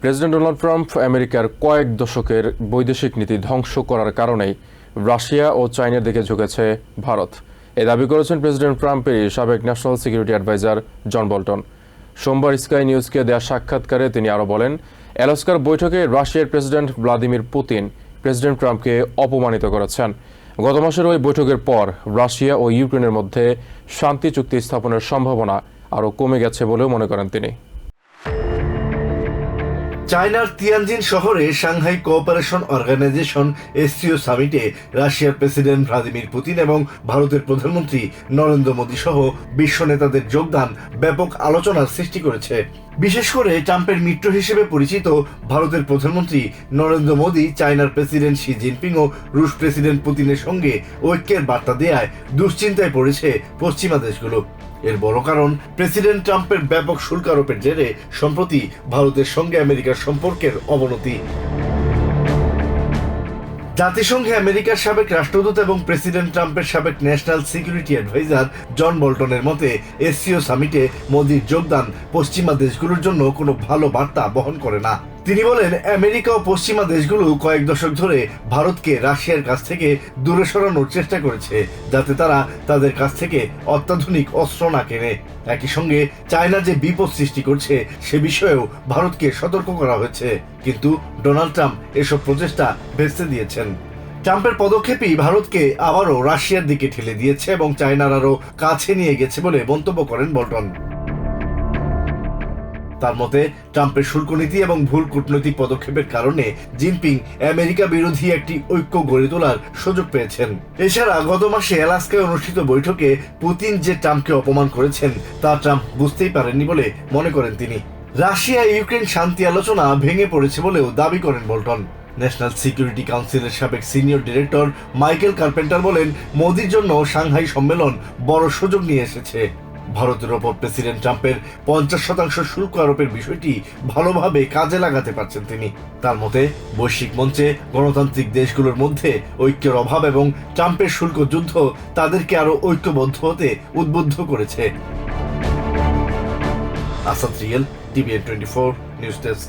President Donald Trump আমেরিকার কয়েক দশকের বৈদেশিক নীতি ধ্বংস করার কারণেই রাশিয়া ও চায়নার দিকে ঝুঁকেছে ভারত। এ দাবি করেছেন প্রেসিডেন্ট ট্রাম্পেরই সাবেক national security adviser John Bolton. সোমবার স্কাই নিউজকে দেওয়া সাক্ষাৎকারে তিনি আরও বলেন অ্যালাস্কার বৈঠকে রাশিয়ার প্রেসিডেন্ট ভ্লাদিমির পুতিন প্রেসিডেন্ট ট্রাম্পকে অপমানিত করেছেন। গত মাসের ওই বৈঠকের পর রাশিয়া ও ইউক্রেনের মধ্যে শান্তি চুক্তি স্থাপনের সম্ভাবনা আরও কমে গেছে বলেও মনে করেন তিনি। চায়নার তিয়ানজিন শহরে সাংহাই কোঅপারেশন অর্গানাইজেশন এসসিও সামিটে রাশিয়ার প্রেসিডেন্ট ভ্লাদিমির পুতিন এবং ভারতের প্রধানমন্ত্রী নরেন্দ্র মোদী সহ বিশ্ব নেতাদের যোগদান ব্যাপক আলোচনার সৃষ্টি করেছে। বিশেষ করে ট্রাম্পের মিত্র হিসেবে পরিচিত ভারতের প্রধানমন্ত্রী নরেন্দ্র মোদী চায়নার প্রেসিডেন্ট শি জিনপিং ও রুশ প্রেসিডেন্ট পুতিনের সঙ্গে ঐক্যের বার্তা দেয়ায় দুশ্চিন্তায় পড়েছে পশ্চিমা দেশগুলো। এর বড় কারণ, প্রেসিডেন্ট ট্রাম্পের ব্যাপক শুল্ক আরোপের জেরে সম্প্রতি ভারতের সঙ্গে আমেরিকার সম্পর্কের অবনতি। জাতিসংঘে আমেরিকার সাবেক রাষ্ট্রদূত এবং প্রেসিডেন্ট ট্রাম্পের সাবেক ন্যাশনাল সিকিউরিটি অ্যাডভাইজার জন বল্টনের মতে, এসসিও সামিটে মোদির যোগদান পশ্চিমা দেশগুলোর জন্য কোনো ভালো বার্তা বহন করে না। তিনি বলেন, আমেরিকা ও পশ্চিমা দেশগুলো কয়েক দশক ধরে ভারতকে রাশিয়ার কাছ থেকে দূরে সরানোর চেষ্টা করেছে, যাতে তারা তাদের কাছ থেকে অত্যাধুনিক অস্ত্র না কেনে। একই সঙ্গে চায়না যে বিপদ সৃষ্টি করছে, সে বিষয়েও ভারতকে সতর্ক করা হয়েছে। কিন্তু ডোনাল্ড ট্রাম্প এসব প্রচেষ্টা ভেস্তে দিয়েছেন। ট্রাম্পের পদক্ষেপই ভারতকে আবারও রাশিয়ার দিকে ঠেলে দিয়েছে এবং চায়নার আরও কাছে নিয়ে গেছে বলে মন্তব্য করেন বল্টন। তার মতে, ট্রাম্পের শুল্ক নীতি এবং ভুল কূটনৈতিক পদক্ষেপের কারণে জিনপিং আমেরিকা বিরোধী একটি ঐক্য গড়ে তোলার সুযোগ পেয়েছেন। এছাড়া গত মাসে অ্যালাস্কায় অনুষ্ঠিত বৈঠকে পুতিন যে ট্রাম্পকে অপমান করেছেন, তা ট্রাম্প বুঝতেই পারেননি বলে মনে করেন তিনি। রাশিয়া ইউক্রেন শান্তি আলোচনা ভেঙে পড়েছে বলেও দাবি করেন বল্টন। ন্যাশনাল সিকিউরিটি কাউন্সিলের সাবেক সিনিয়র ডিরেক্টর মাইকেল কার্পেন্টার বলেন, মোদির জন্য সাংহাই সম্মেলন বড় সুযোগ নিয়ে এসেছে। ভারতের ওপর প্রেসিডেন্ট ট্রাম্পের পঞ্চাশ শতাংশ শুল্ক আরোপের বিষয়টি ভালোভাবে কাজে লাগাতে পারছেন তিনি। তার মতে, বৈশ্বিক মঞ্চে গণতান্ত্রিক দেশগুলোর মধ্যে ঐক্যের অভাব এবং ট্রাম্পের শুল্ক যুদ্ধ তাদেরকে আরও ঐক্যবদ্ধ হতে উদ্বুদ্ধ করেছে। Asad real, TVN twenty four, news desk.